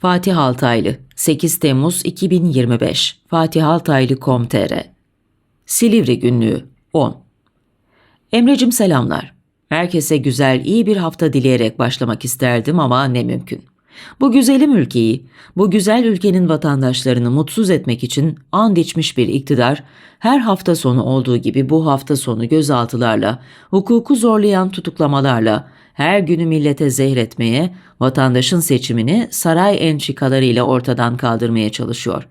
Fatih Altaylı 8 Temmuz 2025 Fatih Altaylı.com.tr Silivri Günlüğü 10 Emrecim selamlar. Herkese güzel, iyi bir hafta dileyerek başlamak isterdim ama ne mümkün. Bu güzelim ülkeyi, bu güzel ülkenin vatandaşlarını mutsuz etmek için and içmiş bir iktidar, her hafta sonu olduğu gibi bu hafta sonu gözaltılarla, hukuku zorlayan tutuklamalarla, her günü millete zehretmeye, vatandaşın seçimini saray entrikalarıyla ortadan kaldırmaya çalışıyor.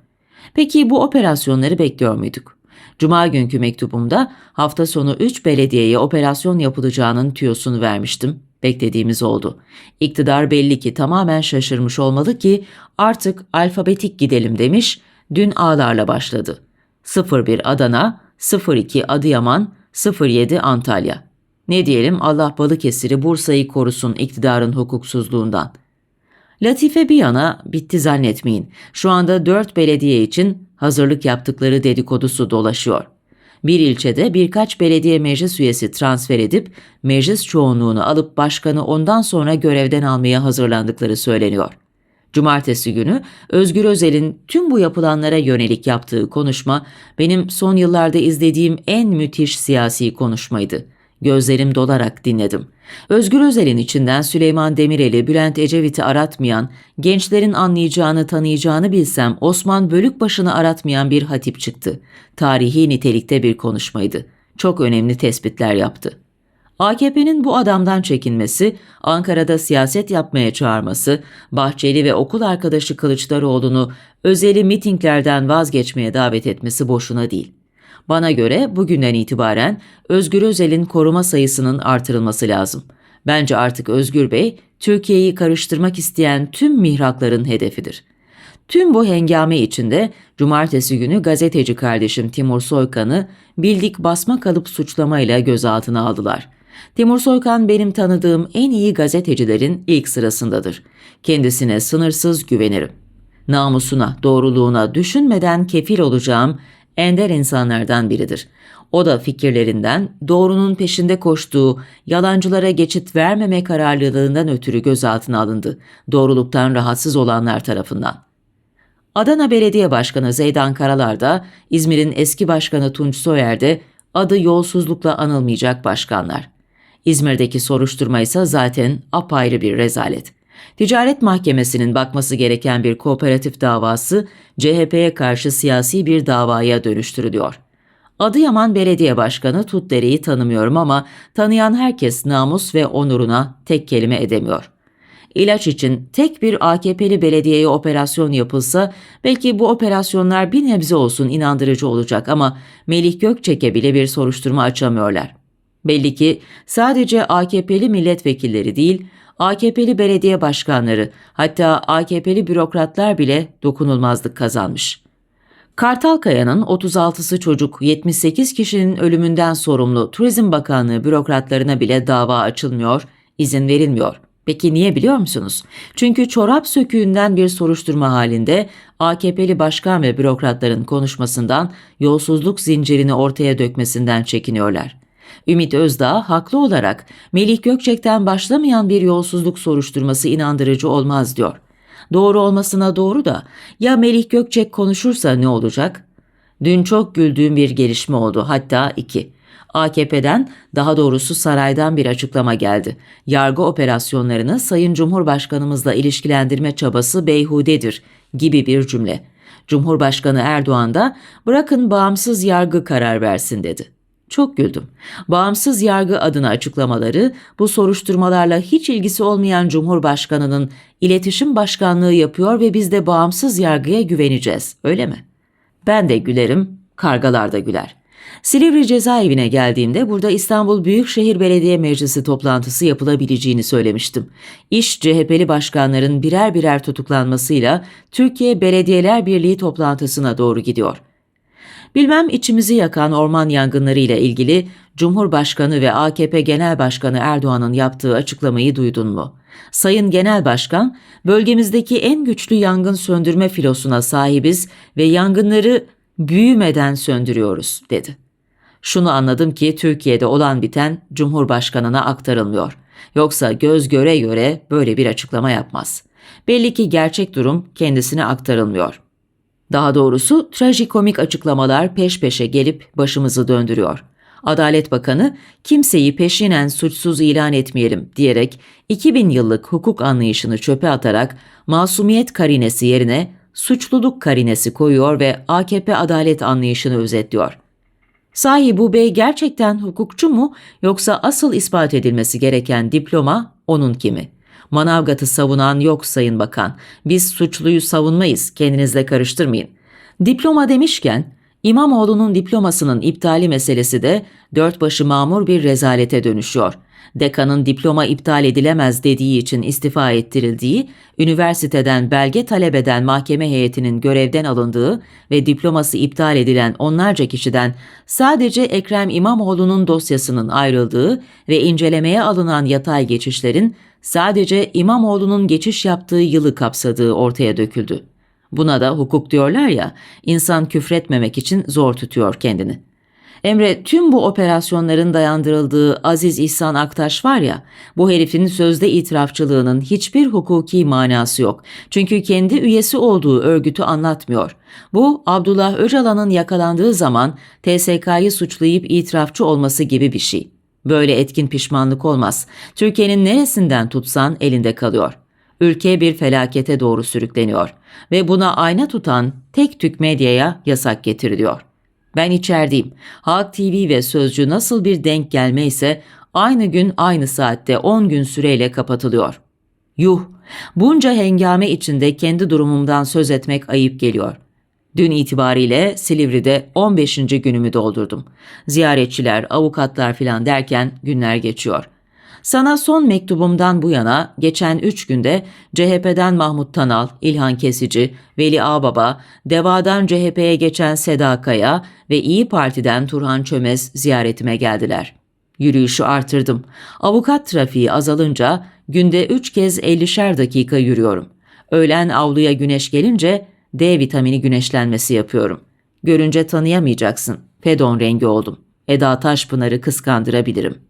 Peki bu operasyonları bekliyor muyduk? Cuma günkü mektubumda hafta sonu 3 belediyeye operasyon yapılacağının tüyosunu vermiştim. Beklediğimiz oldu. İktidar belli ki tamamen şaşırmış olmalı ki artık alfabetik gidelim demiş, dün ağlarla başladı. 01 Adana, 02 Adıyaman, 07 Antalya. Ne diyelim Allah Balıkesir'i Bursa'yı korusun iktidarın hukuksuzluğundan. Latife bir yana bitti zannetmeyin. Şu anda dört belediye için hazırlık yaptıkları dedikodusu dolaşıyor. Bir ilçede birkaç belediye meclis üyesi transfer edip meclis çoğunluğunu alıp başkanı ondan sonra görevden almaya hazırlandıkları söyleniyor. Cumartesi günü Özgür Özel'in tüm bu yapılanlara yönelik yaptığı konuşma benim son yıllarda izlediğim en müthiş siyasi konuşmaydı. Gözlerim dolarak dinledim. Özgür Özel'in içinden Süleyman Demirel'i, Bülent Ecevit'i aratmayan, gençlerin anlayacağını tanıyacağını bilsem Osman Bölükbaşı'nı aratmayan bir hatip çıktı. Tarihi nitelikte bir konuşmaydı. Çok önemli tespitler yaptı. AKP'nin bu adamdan çekinmesi, Ankara'da siyaset yapmaya çağırması, Bahçeli ve okul arkadaşı Kılıçdaroğlu'nu özeli mitinglerden vazgeçmeye davet etmesi boşuna değil. Bana göre bugünden itibaren Özgür Özel'in koruma sayısının artırılması lazım. Bence artık Özgür Bey, Türkiye'yi karıştırmak isteyen tüm mihrakların hedefidir. Tüm bu hengame içinde cumartesi günü gazeteci kardeşim Timur Soykan'ı bildik basma kalıp suçlamayla gözaltına aldılar. Timur Soykan benim tanıdığım en iyi gazetecilerin ilk sırasındadır. Kendisine sınırsız güvenirim. Namusuna, doğruluğuna düşünmeden kefil olacağım ender insanlardan biridir. O da fikirlerinden, doğrunun peşinde koştuğu, yalancılara geçit vermeme kararlılığından ötürü gözaltına alındı. Doğruluktan rahatsız olanlar tarafından. Adana Belediye Başkanı Zeydan Karalar da, İzmir'in eski başkanı Tunç Soyer de adı yolsuzlukla anılmayacak başkanlar. İzmir'deki soruşturma ise zaten apayrı bir rezalet. Ticaret Mahkemesi'nin bakması gereken bir kooperatif davası CHP'ye karşı siyasi bir davaya dönüştürülüyor. Adıyaman Belediye Başkanı Tutdere'yi tanımıyorum ama tanıyan herkes namus ve onuruna tek kelime edemiyor. İlaç için tek bir AKP'li belediyeye operasyon yapılsa belki bu operasyonlar bir nebze olsun inandırıcı olacak ama Melih Gökçek'e bile bir soruşturma açamıyorlar. Belli ki sadece AKP'li milletvekilleri değil, AKP'li belediye başkanları, hatta AKP'li bürokratlar bile dokunulmazlık kazanmış. Kartalkaya'nın 36'sı çocuk, 78 kişinin ölümünden sorumlu Turizm Bakanlığı bürokratlarına bile dava açılmıyor, izin verilmiyor. Peki niye biliyor musunuz? Çünkü çorap söküğünden bir soruşturma halinde AKP'li başkan ve bürokratların konuşmasından, yolsuzluk zincirini ortaya dökmesinden çekiniyorlar. Ümit Özdağ haklı olarak Melih Gökçek'ten başlamayan bir yolsuzluk soruşturması inandırıcı olmaz diyor. Doğru olmasına doğru da ya Melih Gökçek konuşursa ne olacak? Dün çok güldüğüm bir gelişme oldu hatta iki. AKP'den daha doğrusu saraydan bir açıklama geldi. Yargı operasyonlarını Sayın Cumhurbaşkanımızla ilişkilendirme çabası beyhudedir gibi bir cümle. Cumhurbaşkanı Erdoğan da bırakın bağımsız yargı karar versin dedi. Çok güldüm. Bağımsız yargı adına açıklamaları bu soruşturmalarla hiç ilgisi olmayan Cumhurbaşkanı'nın iletişim başkanlığı yapıyor ve biz de bağımsız yargıya güveneceğiz. Öyle mi? Ben de gülerim, kargalar da güler. Silivri cezaevine geldiğimde burada İstanbul Büyükşehir Belediye Meclisi toplantısı yapılabileceğini söylemiştim. İş CHP'li başkanların birer birer tutuklanmasıyla Türkiye Belediyeler Birliği toplantısına doğru gidiyor. Bilmem içimizi yakan orman yangınları ile ilgili Cumhurbaşkanı ve AKP Genel Başkanı Erdoğan'ın yaptığı açıklamayı duydun mu? Sayın Genel Başkan, bölgemizdeki en güçlü yangın söndürme filosuna sahibiz ve yangınları büyümeden söndürüyoruz, dedi. Şunu anladım ki Türkiye'de olan biten Cumhurbaşkanına aktarılmıyor. Yoksa göz göre göre böyle bir açıklama yapmaz. Belli ki gerçek durum kendisine aktarılmıyor. Daha doğrusu trajikomik açıklamalar peş peşe gelip başımızı döndürüyor. Adalet Bakanı kimseyi peşinen suçsuz ilan etmeyelim diyerek 2000 yıllık hukuk anlayışını çöpe atarak masumiyet karinesi yerine suçluluk karinesi koyuyor ve AKP adalet anlayışını özetliyor. Sahi bu bey gerçekten hukukçu mu yoksa asıl ispat edilmesi gereken diploma onun kimi? Manavgat'ı savunan yok Sayın Bakan. Biz suçluyu savunmayız, kendinizle karıştırmayın. Diploma demişken İmamoğlu'nun diplomasının iptali meselesi de dört başı mamur bir rezalete dönüşüyor. Dekanın diploma iptal edilemez dediği için istifa ettirildiği, üniversiteden belge talep eden mahkeme heyetinin görevden alındığı ve diploması iptal edilen onlarca kişiden sadece Ekrem İmamoğlu'nun dosyasının ayrıldığı ve incelemeye alınan yatay geçişlerin sadece İmamoğlu'nun geçiş yaptığı yılı kapsadığı ortaya döküldü. Buna da hukuk diyorlar ya, insan küfretmemek için zor tutuyor kendini. Emre tüm bu operasyonların dayandırıldığı Aziz İhsan Aktaş var ya, bu herifin sözde itirafçılığının hiçbir hukuki manası yok. Çünkü kendi üyesi olduğu örgütü anlatmıyor. Bu Abdullah Öcalan'ın yakalandığı zaman TSK'yı suçlayıp itirafçı olması gibi bir şey. Böyle etkin pişmanlık olmaz. Türkiye'nin neresinden tutsan elinde kalıyor.'' ülke bir felakete doğru sürükleniyor ve buna ayna tutan tek tük medyaya yasak getiriliyor. Ben içerideyim. Halk TV ve Sözcü nasıl bir denk gelme ise aynı gün aynı saatte 10 gün süreyle kapatılıyor. Yuh! Bunca hengame içinde kendi durumumdan söz etmek ayıp geliyor. Dün itibariyle Silivri'de 15. günümü doldurdum. Ziyaretçiler, avukatlar filan derken günler geçiyor.'' Sana son mektubumdan bu yana geçen üç günde CHP'den Mahmut Tanal, İlhan Kesici, Veli Ağbaba, Deva'dan CHP'ye geçen Seda Kaya ve İyi Parti'den Turhan Çömez ziyaretime geldiler. Yürüyüşü artırdım. Avukat trafiği azalınca günde üç kez 50'şer dakika yürüyorum. Öğlen avluya güneş gelince D vitamini güneşlenmesi yapıyorum. Görünce tanıyamayacaksın. Fedon rengi oldum. Eda Taşpınar'ı kıskandırabilirim.''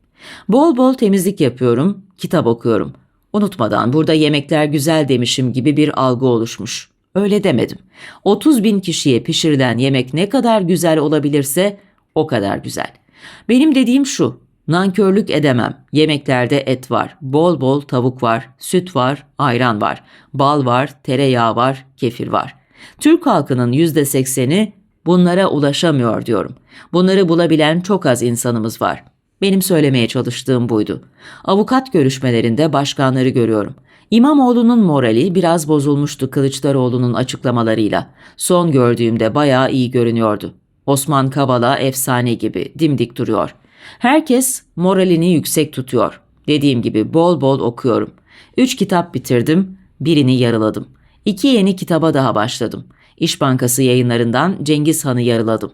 Bol bol temizlik yapıyorum, kitap okuyorum. Unutmadan burada yemekler güzel demişim gibi bir algı oluşmuş. Öyle demedim. 30 bin kişiye pişirilen yemek ne kadar güzel olabilirse o kadar güzel. Benim dediğim şu, nankörlük edemem. Yemeklerde et var, bol bol tavuk var, süt var, ayran var, bal var, tereyağı var, kefir var. Türk halkının %80'i bunlara ulaşamıyor diyorum. Bunları bulabilen çok az insanımız var.'' Benim söylemeye çalıştığım buydu. Avukat görüşmelerinde başkanları görüyorum. İmamoğlu'nun morali biraz bozulmuştu Kılıçdaroğlu'nun açıklamalarıyla. Son gördüğümde bayağı iyi görünüyordu. Osman Kavala efsane gibi dimdik duruyor. Herkes moralini yüksek tutuyor. Dediğim gibi bol bol okuyorum. Üç kitap bitirdim, birini yarıladım. İki yeni kitaba daha başladım. İş Bankası yayınlarından Cengiz Han'ı yarıladım.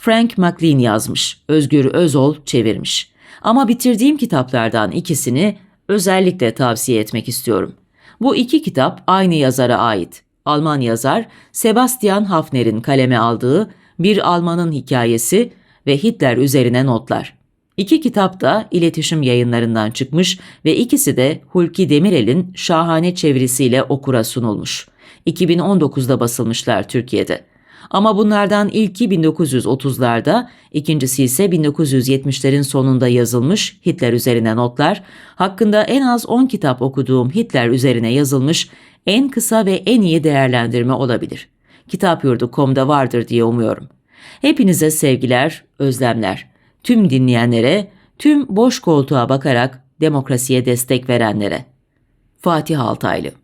Frank McLean yazmış, Özgür Özol çevirmiş. Ama bitirdiğim kitaplardan ikisini özellikle tavsiye etmek istiyorum. Bu iki kitap aynı yazara ait. Alman yazar Sebastian Hafner'in kaleme aldığı Bir Almanın Hikayesi ve Hitler üzerine notlar. İki kitap da iletişim yayınlarından çıkmış ve ikisi de Hulki Demirel'in şahane çevirisiyle okura sunulmuş. 2019'da basılmışlar Türkiye'de. Ama bunlardan ilki 1930'larda, ikincisi ise 1970'lerin sonunda yazılmış Hitler üzerine notlar, hakkında en az 10 kitap okuduğum Hitler üzerine yazılmış en kısa ve en iyi değerlendirme olabilir. Kitapyurdu.com'da vardır diye umuyorum. Hepinize sevgiler, özlemler. Tüm dinleyenlere, tüm boş koltuğa bakarak demokrasiye destek verenlere. Fatih Altaylı